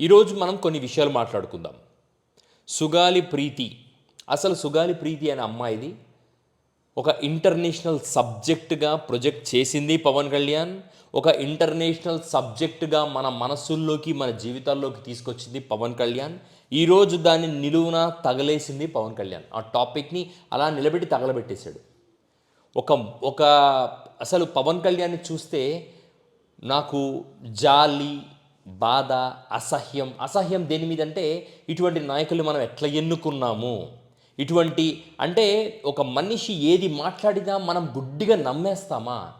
ఈరోజు మనం కొన్ని విషయాలు మాట్లాడుకుందాం. సుగాలి ప్రీతి. అసలు సుగాలి ప్రీతి అనే అమ్మాయిది ఒక ఇంటర్నేషనల్ సబ్జెక్టుగా ప్రొజెక్ట్ చేసింది పవన్ కళ్యాణ్ ఒక ఇంటర్నేషనల్ సబ్జెక్టుగా మన మనసుల్లోకి మన జీవితాల్లోకి తీసుకొచ్చింది పవన్ కళ్యాణ్. ఈరోజు దాన్ని నిలువున తగలేసింది పవన్ కళ్యాణ్. ఆ టాపిక్ని అలా నిలబెట్టి తగలబెట్టేశాడు. ఒక ఒక అసలు పవన్ కళ్యాణ్ని చూస్తే నాకు జాలి బాధ అసహ్యం. అసహ్యం దేని మీద అంటే ఇటువంటి నాయకులు మనం ఎట్లా ఎన్నుకున్నాము? ఇటువంటి అంటే ఒక మనిషి ఏది మాట్లాడినా మనం గుడ్డిగా నమ్మేస్తామా?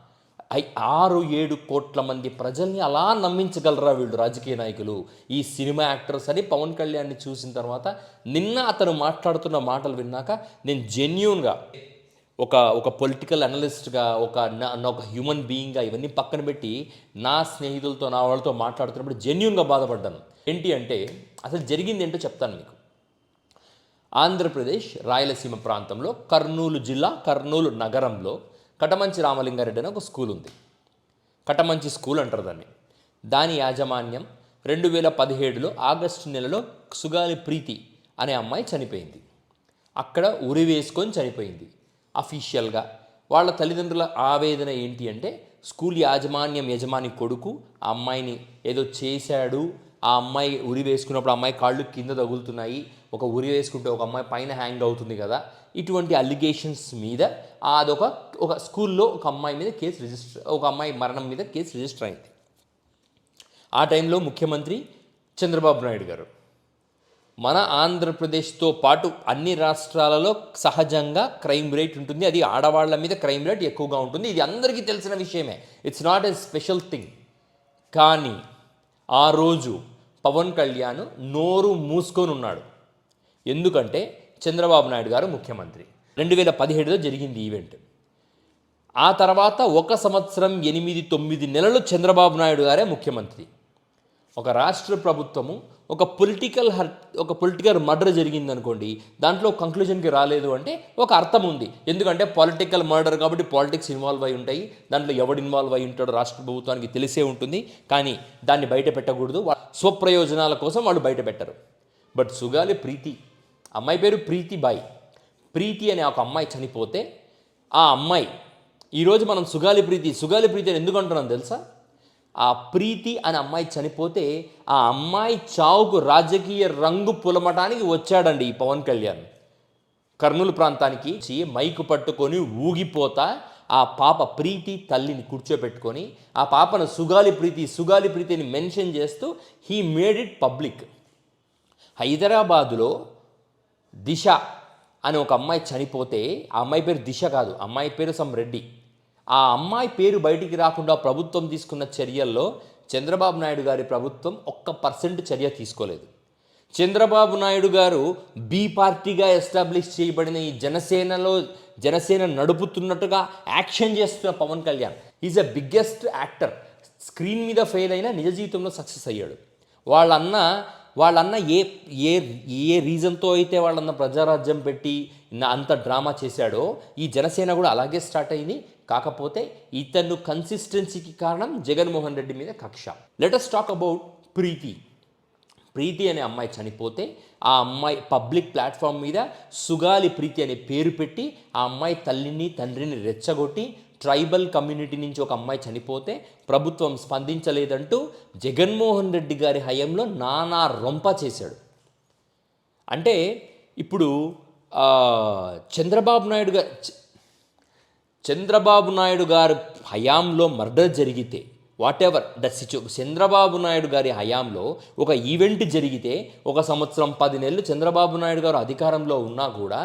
ఐ ఆరు ఏడు కోట్ల మంది ప్రజల్ని అలా నమ్మించగలరా వీళ్ళు రాజకీయ నాయకులు? ఈ సినిమా యాక్టర్స్ అని పవన్ కళ్యాణ్ని చూసిన తర్వాత నిన్న అతను మాట్లాడుతున్న మాటలు విన్నాక నేను జెన్యున్గా ఒక ఒక పొలిటికల్ అనలిస్ట్గా ఒక ఒక హ్యూమన్ బీయింగ్గా ఇవన్నీ పక్కన పెట్టి నా స్నేహితులతో నా వాళ్ళతో మాట్లాడుతున్నప్పుడు జెన్యున్గా బాధపడ్డాను. ఏంటి అంటే అసలు జరిగింది ఏంటో చెప్తాను మీకు. ఆంధ్రప్రదేశ్ రాయలసీమ ప్రాంతంలో కర్నూలు జిల్లా కర్నూలు నగరంలో కటమంచి రామలింగారెడ్డి అని ఒక స్కూల్ ఉంది. కటమంచి స్కూల్ అంటారు దాన్ని. దాని యాజమాన్యం రెండు వేల పదిహేడులో ఆగస్టు నెలలో సుగాలి ప్రీతి అనే అమ్మాయి చనిపోయింది. అక్కడ ఉరి వేసుకొని చనిపోయింది. అఫీషియల్గా వాళ్ళ తల్లిదండ్రుల ఆవేదన ఏంటి అంటే స్కూల్ యాజమాన్యం యజమాని కొడుకు ఆ అమ్మాయిని ఏదో చేశాడు ఆ అమ్మాయి ఉరి వేసుకున్నప్పుడు అమ్మాయి కాళ్ళు కింద తగులుతున్నాయి ఒక ఉరి వేసుకుంటే ఒక అమ్మాయి పైన హ్యాంగ్ అవుతుంది కదా. ఇటువంటి అలిగేషన్స్ మీద అదొక ఒక స్కూల్లో ఒక అమ్మాయి మీద కేసు రిజిస్టర్ ఒక అమ్మాయి మరణం మీద కేసు రిజిస్టర్ అయింది. ఆ టైంలో ముఖ్యమంత్రి చంద్రబాబు నాయుడు గారు మన ఆంధ్రప్రదేశ్తో పాటు అన్ని రాష్ట్రాలలో సహజంగా క్రైమ్ రేట్ ఉంటుంది. అది ఆడవాళ్ళ మీద క్రైమ్ రేట్ ఎక్కువగా ఉంటుంది. ఇది అందరికీ తెలిసిన విషయమే. It's not a special thing కానీ ఆ రోజు పవన్ కళ్యాణ్ నోరు మూసుకొని ఉన్నాడు. ఎందుకంటే చంద్రబాబు నాయుడు గారు ముఖ్యమంత్రి. రెండు వేల పదిహేడులో జరిగింది ఈవెంట్. ఆ తర్వాత ఒక సంవత్సరం ఎనిమిది తొమ్మిది నెలలు చంద్రబాబు నాయుడు గారే ముఖ్యమంత్రి. ఒక రాష్ట్ర ప్రభుత్వము ఒక పొలిటికల్ హర్ ఒక పొలిటికల్ మర్డర్ జరిగింది అనుకోండి దాంట్లో కంక్లూజన్కి రాలేదు అంటే ఒక అర్థం ఉంది. ఎందుకంటే పొలిటికల్ మర్డర్ కాబట్టి పాలిటిక్స్ ఇన్వాల్వ్ అయి ఉంటాయి. దాంట్లో ఎవడు ఇన్వాల్వ్ అయి ఉంటాడో రాష్ట్ర ప్రభుత్వానికి తెలిసే ఉంటుంది. కానీ దాన్ని బయట పెట్టకూడదు. స్వప్రయోజనాల కోసం వాళ్ళు బయట పెట్టరు. బట్ సుగాలి ప్రీతి. అమ్మాయి పేరు ప్రీతి బాయ్. ప్రీతి అనే ఒక అమ్మాయి చనిపోతే ఆ అమ్మాయి ఈరోజు మనం సుగాలి ప్రీతి సుగాలి ప్రీతి అని ఎందుకు అంటున్నాం తెలుసా? ఆ ప్రీతి అనే అమ్మాయి చనిపోతే ఆ అమ్మాయి చావుకు రాజకీయ రంగు పులమటానికి వచ్చాడండి ఈ పవన్ కళ్యాణ్. కర్నూలు ప్రాంతానికి మైకు పట్టుకొని ఊగిపోతా ఆ పాప ప్రీతి తల్లిని కూర్చోబెట్టుకొని ఆ పాపను సుగాలి ప్రీతి సుగాలి ప్రీతిని మెన్షన్ చేస్తూ హీ మేడ్ ఇట్ పబ్లిక్. హైదరాబాదులో దిశ అని ఒక అమ్మాయి చనిపోతే ఆ అమ్మాయి పేరు దిశ కాదు అమ్మాయి పేరు సమ్ రెడ్డి. ఆ అమ్మాయి పేరు బయటికి రాకుండా ప్రభుత్వం తీసుకున్న చర్యల్లో చంద్రబాబు నాయుడు గారి ప్రభుత్వం ఒక్క పర్సెంట్ చర్య తీసుకోలేదు. చంద్రబాబు నాయుడు గారు బి పార్టీగా ఎస్టాబ్లిష్ చేయబడిన ఈ జనసేనలో జనసేన నడుపుతున్నట్టుగా యాక్షన్ చేస్తున్న Pawan Kalyan. Is a biggest actor screen మీద ఫెయిల్ అయినా నిజ జీవితంలో సక్సెస్ అయ్యాడు. వాళ్ళన్న వాళ్ళన్న ఏ ఏ ఏ రీజన్తో అయితే వాళ్ళన్న ప్రజారాజ్యం పెట్టి నా- అంత డ్రామా చేశాడో ఈ జనసేన కూడా అలాగే స్టార్ట్ అయింది. కాకపోతే ఇతను కన్సిస్టెన్సీకి కారణం జగన్మోహన్ రెడ్డి మీద కక్ష. Let us talk about Preethi. Preethi అనే అమ్మాయి చనిపోతే ఆ అమ్మాయి పబ్లిక్ ప్లాట్ఫామ్ మీద సుగాలి ప్రీతి అనే పేరు పెట్టి ఆ అమ్మాయి తల్లిని తండ్రిని రెచ్చగొట్టి ట్రైబల్ కమ్యూనిటీ నుంచి ఒక అమ్మాయి చనిపోతే ప్రభుత్వం స్పందించలేదంటూ జగన్మోహన్ రెడ్డి గారి హయాంలో నానా రొంప చేశాడు. అంటే ఇప్పుడు చంద్రబాబు నాయుడు గారు చంద్రబాబు నాయుడు గారు హయాంలో మర్డర్ జరిగితే వాట్ ఎవర్ ద సిచు చంద్రబాబు నాయుడు గారి హయాంలో ఒక ఈవెంట్ జరిగితే ఒక సంవత్సరం పది నెలలు చంద్రబాబు నాయుడు గారు అధికారంలో ఉన్నా కూడా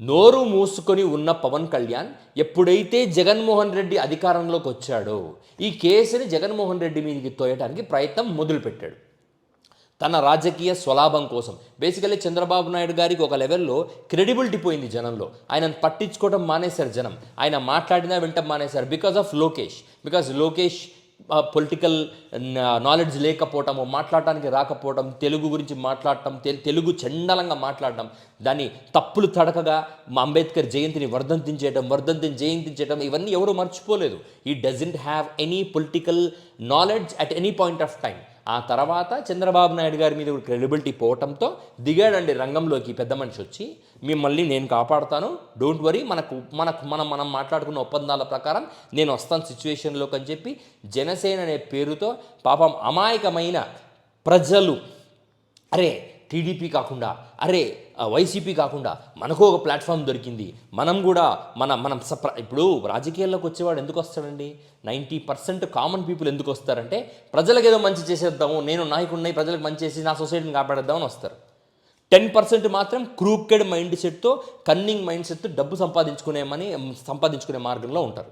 నోరు మూసుకొని ఉన్న పవన్ కళ్యాణ్ ఎప్పుడైతే జగన్మోహన్ రెడ్డి అధికారంలోకి వచ్చాడో ఈ కేసుని జగన్మోహన్ రెడ్డి మీదకి తోయటానికి ప్రయత్నం మొదలుపెట్టాడు. తన రాజకీయ స్వలాభం కోసం. బేసికలీ చంద్రబాబు నాయుడు గారికి ఒక లెవెల్లో క్రెడిబిలిటీ పోయింది జనంలో. ఆయనను పట్టించుకోవడం మానేశారు జనం. ఆయన మాట్లాడినా వింటం మానేశారు because of Lokesh. Because Lokesh political knowledge లేకపోవటము మాట్లాడటానికి రాకపోవటం తెలుగు గురించి మాట్లాడటం తె- తెలుగు చండలంగా మాట్లాడటం దాన్ని తప్పులు తడకగా మా అంబేద్కర్ జయంతిని వర్ధంతించేయటం వర్ధంతిని జయంతించడం ఇవన్నీ ఎవరు మర్చిపోలేదు. He doesn't have any political knowledge at any point of time ఆ తర్వాత చంద్రబాబు నాయుడు గారి మీద క్రెడిబిలిటీ పోవటంతో దిగాడండి రంగంలోకి పెద్ద మనిషి వచ్చి మిమ్మల్ని నేను కాపాడుతాను. డోంట్ వరీ మనకు మనకు మనం మనం మాట్లాడుకున్న ఒప్పందాల ప్రకారం నేను వస్తాను సిచ్యువేషన్లోకి అని చెప్పి జనసేన అనే పేరుతో పాపం అమాయకమైన ప్రజలు అరే టీడీపీ కాకుండా అరే వైసీపీ కాకుండా మనకు ఒక ప్లాట్ఫామ్ దొరికింది. మనం కూడా మన మనం సప్ర ఇప్పుడు రాజకీయాల్లోకి వచ్చేవాడు ఎందుకు వస్తాడండి? నైంటీ పర్సెంట్ కామన్ పీపుల్ ఎందుకు వస్తారంటే ప్రజలకు ఏదో మంచి చేసేద్దాము నేను నాయకుడిని ప్రజలకు మంచి చేసి నా సొసైటీని కాపాడేద్దామని వస్తారు. టెన్ పర్సెంట్ మాత్రం క్రూకెడ్ మైండ్ సెట్తో కన్నింగ్ మైండ్ సెట్తో డబ్బు సంపాదించుకునేమని సంపాదించుకునే మార్గంలో ఉంటారు.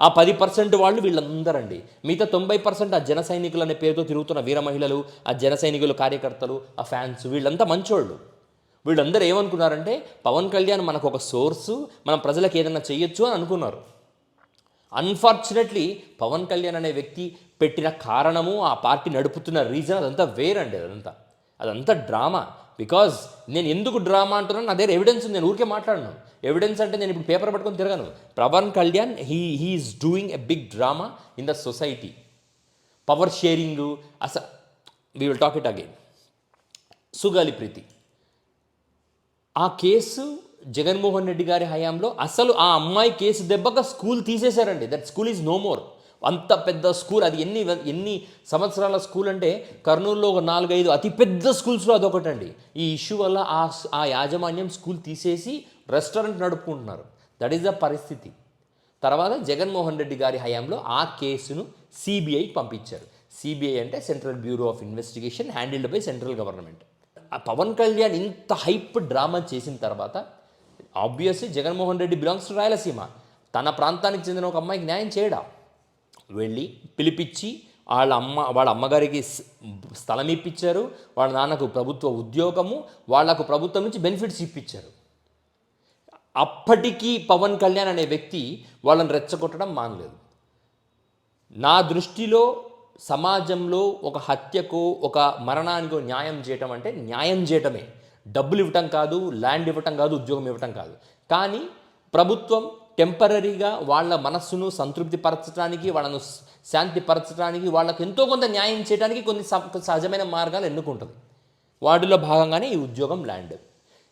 ఆ పది పర్సెంట్ వాళ్ళు వీళ్ళందరండి. మిగతా తొంభై పర్సెంట్ ఆ జన సైనికులు అనే పేరుతో తిరుగుతున్న వీర మహిళలు ఆ జన సైనికులు కార్యకర్తలు ఆ ఫ్యాన్స్ వీళ్ళంతా మంచోళ్ళు. వీళ్ళందరూ ఏమనుకున్నారంటే పవన్ కళ్యాణ్ మనకు ఒక సోర్సు మనం ప్రజలకు ఏదైనా చేయొచ్చు అని అనుకున్నారు. అన్ఫార్చునేట్లీ పవన్ కళ్యాణ్ అనే వ్యక్తి పెట్టిన కారణము ఆ పార్టీ నడుపుతున్న రీజన్ అదంతా వేరండి అదంతా. అదంతా డ్రామా. బికాజ్ నేను ఎందుకు డ్రామా అంటున్నాను నా దగ్గర ఎవిడెన్స్ ఉంది. నేను ఊరికే మాట్లాడను. ఎవిడెన్స్ అంటే నేను ఇప్పుడు పేపర్ పట్టుకొని తిరగను. Pawan Kalyan he he is doing a big drama in the society power sharing as we will talk it again Sugali Preethi ఆ కేసు జగన్మోహన్ రెడ్డి గారి హయాంలో అసలు ఆ అమ్మాయి కేసు దెబ్బక school తీసేశారండి. That school is no more అంత పెద్ద స్కూల్ అది ఎన్ని ఎన్ని సంవత్సరాల స్కూల్ అంటే కర్నూలులో ఒక నాలుగైదు అతిపెద్ద స్కూల్స్లో అదొకటండి. ఈ ఇష్యూ వల్ల ఆ ఆ యాజమాన్యం స్కూల్ తీసేసి రెస్టారెంట్ నడుపుకుంటున్నారు. దట్ ఈస్ ద పరిస్థితి. తర్వాత జగన్మోహన్ రెడ్డి గారి హయాంలో ఆ కేసును సిబిఐ పంపించారు. సిబిఐ అంటే central bureau of investigation handled by central government. ఆ పవన్ కళ్యాణ్ ఇంత హైప్ డ్రామా చేసిన తర్వాత obviously Jaganmohan Reddy belongs to Rayalaseema. తన ప్రాంతానికి చెందిన ఒక అమ్మాయికి న్యాయం చేయడా? వెళ్ళి పిలిపించి వాళ్ళ అమ్మ వాళ్ళ అమ్మగారికి స్థలం ఇప్పించారు. వాళ్ళ నాన్నకు ప్రభుత్వ ఉద్యోగము వాళ్ళకు ప్రభుత్వం నుంచి బెనిఫిట్స్ ఇప్పించారు. అప్పటికీ పవన్ కళ్యాణ్ అనే వ్యక్తి వాళ్ళని రెచ్చగొట్టడం మానలేదు. నా దృష్టిలో సమాజంలో ఒక హత్యకు ఒక మరణానికో న్యాయం చేయటం అంటే న్యాయం చేయటమే. డబ్బులు ఇవ్వటం కాదు ల్యాండ్ ఇవ్వటం కాదు ఉద్యోగం ఇవ్వటం కాదు. కానీ ప్రభుత్వం టెంపరీగా వాళ్ళ మనస్సును సంతృప్తిపరచడానికి వాళ్ళను శాంతిపరచడానికి వాళ్ళకు ఎంతో కొంత న్యాయం చేయడానికి కొన్ని స- సహజమైన మార్గాలు ఎన్నుకుంటుంది. వాటిలో భాగంగానే ఈ ఉద్యోగం ల్యాండ్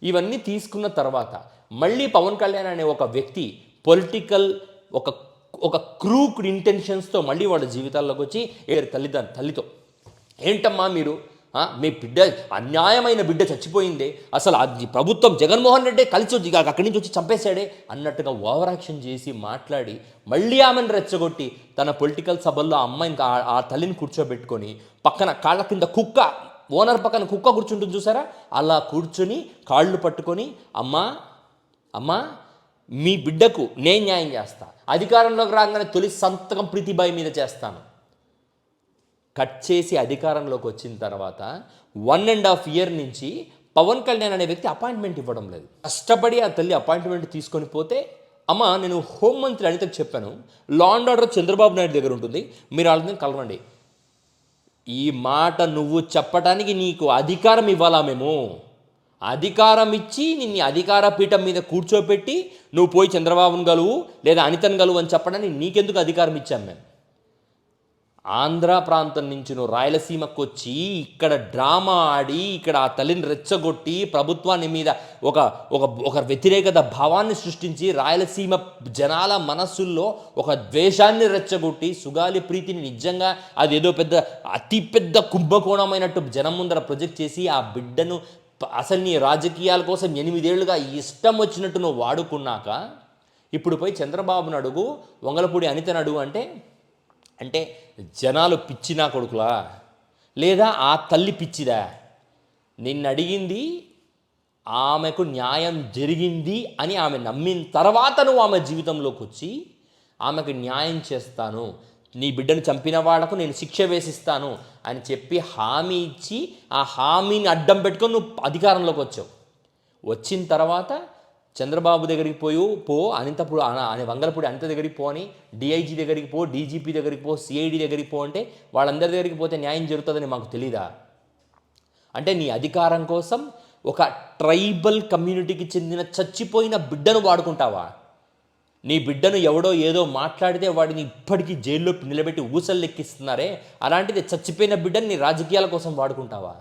ఇవన్నీ తీసుకున్న తర్వాత మళ్ళీ పవన్ కళ్యాణ్ అనే ఒక వ్యక్తి పొలిటికల్ ఒక ఒక క్రూక్డ్ ఇంటెన్షన్స్తో మళ్ళీ వాళ్ళ జీవితాల్లోకి వచ్చి ఏ తల్లిదండ్రు తల్లితో ఏంటమ్మా మీరు? మీ బిడ్డ అన్యాయమైన బిడ్డ చచ్చిపోయిందే. అసలు అది ప్రభుత్వం జగన్మోహన్ రెడ్డి కలిసి వచ్చి అక్కడి నుంచి వచ్చి చంపేశాడే అన్నట్టుగా ఓవర్ యాక్షన్ చేసి మాట్లాడి మళ్ళీ ఆమెను రెచ్చగొట్టి తన పొలిటికల్ సభల్లో ఆ అమ్మాయిని ఆ- ఆ తల్లిని కూర్చోబెట్టుకొని పక్కన కాళ్ళ కింద కుక్క ఓనర్ పక్కన కుక్క కూర్చుంటుంది చూసారా? అలా కూర్చొని కాళ్ళు పట్టుకొని అమ్మా అమ్మా మీ బిడ్డకు నేను న్యాయం చేస్తా. అధికారంలోకి రాగానే తొలి సంతకం ప్రీతిబాయి మీద చేస్తాను. కట్ చేసి అధికారంలోకి వచ్చిన తర్వాత వన్ అండ్ హాఫ్ ఇయర్ నుంచి పవన్ కళ్యాణ్ అనే వ్యక్తి అపాయింట్మెంట్ ఇవ్వడం లేదు. కష్టపడి ఆ తల్లి అపాయింట్మెంట్ తీసుకొని పోతే అమ్మ నేను హోంమంత్రి అనితకు చెప్పాను law and order Chandrababu Naidu దగ్గర ఉంటుంది మీరు వాళ్ళని కలవండి. ఈ మాట నువ్వు చెప్పటానికి నీకు అధికారం ఇవ్వాలా మేము? అధికారం ఇచ్చి నిన్ను అధికార పీఠం మీద కూర్చోపెట్టి నువ్వు పోయి చంద్రబాబును గలువు లేదా అనితను గలువు అని చెప్పడానికి నీకెందుకు అధికారం ఇచ్చాం మేము? ఆంధ్ర ప్రాంతం నుంచి నువ్వు రాయలసీమకు వచ్చి ఇక్కడ డ్రామా ఆడి ఇక్కడ ఆ తల్లిని రెచ్చగొట్టి ప్రభుత్వాన్ని మీద ఒక ఒక ఒక వ్యతిరేకత భావాన్ని సృష్టించి రాయలసీమ జనాల మనస్సుల్లో ఒక ద్వేషాన్ని రెచ్చగొట్టి సుగాలి ప్రీతిని నిజంగా అది ఏదో పెద్ద అతి పెద్ద కుంభకోణమైనట్టు జనం ముందర ప్రొజెక్ట్ చేసి ఆ బిడ్డను అసలు నీ రాజకీయాల కోసం ఎనిమిదేళ్ళుగా ఇష్టం వచ్చినట్టు నువ్వు వాడుకున్నాక ఇప్పుడు పోయి చంద్రబాబును అడుగు వంగలపూడి అనితను అడుగు అంటే అంటే జనాలు పిచ్చినా కొడుకులా? లేదా ఆ తల్లి పిచ్చిదా? నిన్ను అడిగింది ఆమెకు న్యాయం జరిగింది అని ఆమె నమ్మిన తర్వాత నువ్వు ఆమె జీవితంలోకి వచ్చి ఆమెకు న్యాయం చేస్తాను. నీ బిడ్డను చంపిన వాళ్ళకు నేను శిక్ష వేసిస్తాను అని చెప్పి హామీ ఇచ్చి ఆ హామీని అడ్డం పెట్టుకొని నువ్వు అధికారంలోకి వచ్చావు వచ్చిన తర్వాత చంద్రబాబు దగ్గరికి పోయి పో. అనంతపుడు అని వంగలపూడి అనిత దగ్గరికి పో అని డిఐజీ దగ్గరికి పో డీజీపీ దగ్గరికి పో సిఐడి దగ్గరికి పో అంటే వాళ్ళందరి దగ్గరికి పోతే న్యాయం జరుగుతుందని మాకు తెలీదా? అంటే నీ అధికారం కోసం ఒక ట్రైబల్ కమ్యూనిటీకి చెందిన చచ్చిపోయిన బిడ్డను వాడుకుంటావా? నీ బిడ్డను ఎవడో ఏదో మాట్లాడితే వాడిని ఇప్పటికీ జైల్లో నిలబెట్టి ఊసలు లెక్కిస్తున్నారే అలాంటిది చచ్చిపోయిన బిడ్డని నీ రాజకీయాల కోసం వాడుకుంటావా?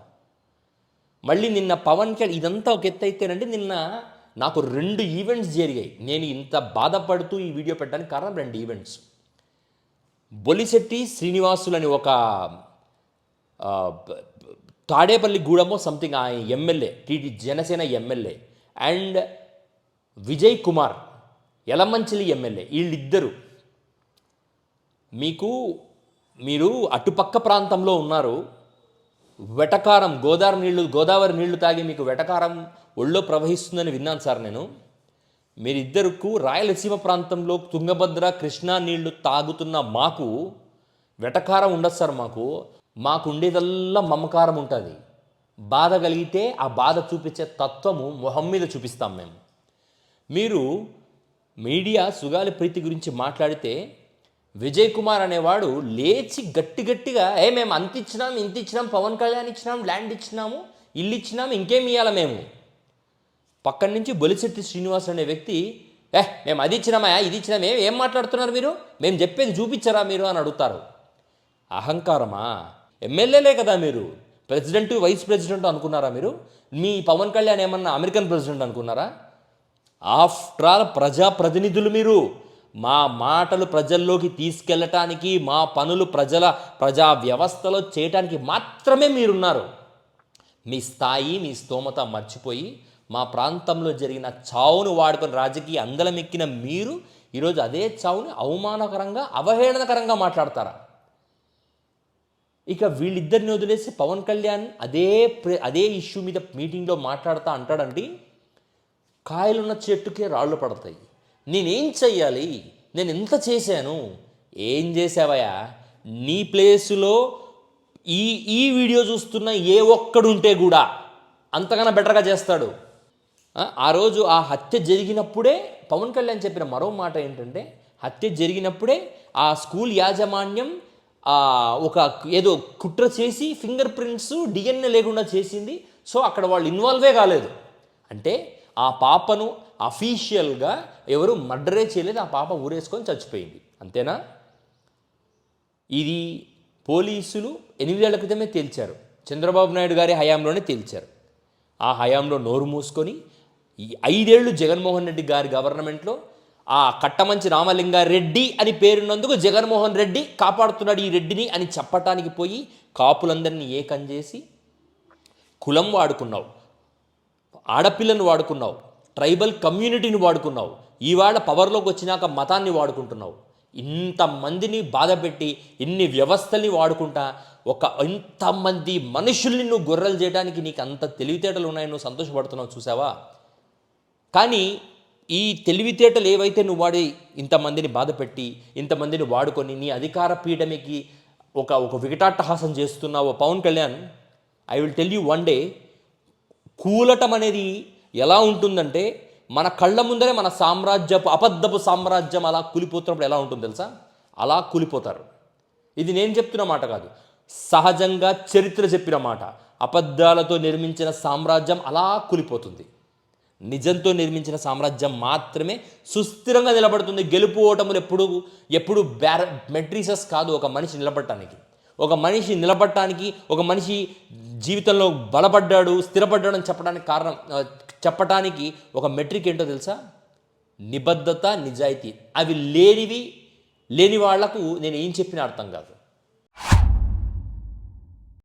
మళ్ళీ నిన్న పవన్ కళ్యాణ్ ఇదంతా ఒక ఎత్తు అయితేనండి నిన్న నాకు రెండు ఈవెంట్స్ జరిగాయి. నేను ఇంత బాధపడుతూ ఈ వీడియో పెట్టడానికి కారణం రెండు ఈవెంట్స్ బొలిశెట్టి శ్రీనివాసులు అని ఒక తాడేపల్లి గూడమో సంథింగ్ ఆ MLA TD Janasena MLA and Vijay Kumar Yelamanchili MLA వీళ్ళిద్దరు. మీకు మీరు అటుపక్క ప్రాంతంలో ఉన్నారు. వెటకారం గోదావరి నీళ్ళు గోదావరి నీళ్ళు తాగి మీకు వెటకారం ఒళ్ళో ప్రవహిస్తుందని విన్నాను సార్ నేను. మీరిద్దరుకు రాయలసీమ ప్రాంతంలో తుంగభద్ర కృష్ణా నీళ్ళు తాగుతున్న మాకు వెటకారం ఉండదు సార్ మాకు. మాకు ఉండేదల్లా మమకారం ఉంటుంది. బాధ కలిగితే ఆ బాధ చూపించే తత్వము మొహం మీద చూపిస్తాం మేము. మీరు మీడియా సుగాలి ప్రీతి గురించి మాట్లాడితే విజయ్ కుమార్ అనేవాడు లేచి గట్టి గట్టిగా ఏ మేము అంత ఇచ్చినాం ఇంత ఇచ్చినాం పవన్ కళ్యాణ్ ఇచ్చినాం ల్యాండ్ ఇచ్చినాము ఇల్లు ఇచ్చినాము ఇంకేం ఇవ్వాలి మేము? పక్కన నుంచి బొలిశెట్టి శ్రీనివాస్ అనే వ్యక్తి ఏ మేము అది ఇచ్చినామా ఇది ఇచ్చినా మేము ఏం మాట్లాడుతున్నారు మీరు? మేము చెప్పేది చూపించరా మీరు? అని అడుగుతారు. అహంకారమా? ఎమ్మెల్యేలే కదా మీరు? ప్రెసిడెంట్ వైస్ ప్రెసిడెంట్ అనుకున్నారా మీరు? మీ పవన్ కళ్యాణ్ ఏమన్నా అమెరికన్ ప్రెసిడెంట్ అనుకున్నారా? ఆఫ్టర్ ఆల్ ప్రజాప్రతినిధులు మీరు. మా మాటలు ప్రజల్లోకి తీసుకెళ్ళటానికి మా పనులు ప్రజల ప్రజా వ్యవస్థలో చేయటానికి మాత్రమే మీరున్నారు. మీ స్థాయి మీ స్తోమత మర్చిపోయి మా ప్రాంతంలో జరిగిన చావును వాడుకొని రాజకీయ అందలమెక్కిన మీరు ఈరోజు అదే చావుని అవమానకరంగా అవహేళనకరంగా మాట్లాడతారా? ఇక వీళ్ళిద్దరిని వదిలేసి పవన్ కళ్యాణ్ అదే అదే ఇష్యూ మీద మీటింగ్లో మాట్లాడుతూ అంటాడండి. కాయలున్న చెట్టుకే రాళ్ళు పడతాయి. నేనేం చెయ్యాలి? నేను ఎంత చేశాను? ఏం చేసావయ్యా నీ ప్లేసులో ఈ ఈ వీడియో చూస్తున్న ఏ ఒక్కడుంటే కూడా అంతకన్నా బెటర్గా చేస్తాడు. ఆ, రోజు ఆ హత్య జరిగినప్పుడే పవన్ కళ్యాణ్ చెప్పిన మరో మాట ఏంటంటే హత్య జరిగినప్పుడే ఆ స్కూల్ యాజమాన్యం ఒక ఏదో కుట్ర చేసి ఫింగర్ ప్రింట్స్ డిఎన్ఏ లేకుండా చేసింది. సో అక్కడ వాళ్ళు ఇన్వాల్వే కాలేదు. అంటే ఆ పాపను అఫీషియల్గా ఎవరు మర్డరే చేయలేదు ఆ పాప ఊరేసుకొని చచ్చిపోయింది. అంతేనా? ఇది పోలీసులు ఎనిమిదేళ్ళ క్రితమే తేల్చారు. చంద్రబాబు నాయుడు గారి హయాంలోనే తేల్చారు. ఆ హయాంలో నోరు మూసుకొని ఈ ఐదేళ్ళు జగన్మోహన్ రెడ్డి గారి గవర్నమెంట్లో ఆ కట్టమంచి రామలింగారెడ్డి అని పేరున్నందుకు జగన్మోహన్ రెడ్డి కాపాడుతున్నాడు ఈ రెడ్డిని అని చెప్పటానికి పోయి కాపులందరినీ ఏకం చేసి కులం వాడుకున్నావు ఆడపిల్లను వాడుకున్నావు ట్రైబల్ కమ్యూనిటీని వాడుకున్నావు. ఈవేళ పవర్లోకి వచ్చినాక మతాన్ని వాడుకుంటున్నావు. ఇంతమందిని బాధపెట్టి ఇన్ని వ్యవస్థల్ని వాడుకుంటా ఒక ఇంతమంది మనుషుల్ని నువ్వు గొర్రెలు చేయడానికి నీకు అంత తెలివితేటలు ఉన్నాయని నువ్వు సంతోషపడుతున్నావు చూసావా? కానీ ఈ తెలివితేటలు ఏవైతే నువ్వు వాడి ఇంతమందిని బాధపెట్టి ఇంతమందిని వాడుకొని నీ అధికార పీఠమికి ఒక ఒక వికటాట్టహాసం చేస్తున్నావు Pawan Kalyan I will tell you one day కూలటం అనేది ఎలా ఉంటుందంటే మన కళ్ళ ముందరే మన సామ్రాజ్యపు అబద్ధపు సామ్రాజ్యం అలా కూలిపోతున్నప్పుడు ఎలా ఉంటుంది తెలుసా? అలా కూలిపోతారు. ఇది నేను చెప్తున్న మాట కాదు. సహజంగా చరిత్ర చెప్పిన మాట. అబద్ధాలతో నిర్మించిన సామ్రాజ్యం అలా కూలిపోతుంది. నిజంతో నిర్మించిన సామ్రాజ్యం మాత్రమే సుస్థిరంగా నిలబడుతుంది. గెలుపు ఓటములు ఎప్పుడు ఎప్పుడు బ్యార మెట్రీసెస్ కాదు ఒక మనిషి నిలబడటానికి. ఒక మనిషి నిలబడటానికి ఒక మనిషి జీవితంలో బలపడ్డాడు స్థిరపడ్డాడు అని చెప్పడానికి కారణం చెప్పటానికి ఒక మెట్రిక్ ఏంటో తెలుసా? నిబద్ధత నిజాయితీ. అవి లేనివి లేని వాళ్ళకు నేను ఏం చెప్పినా అర్థం కాదు.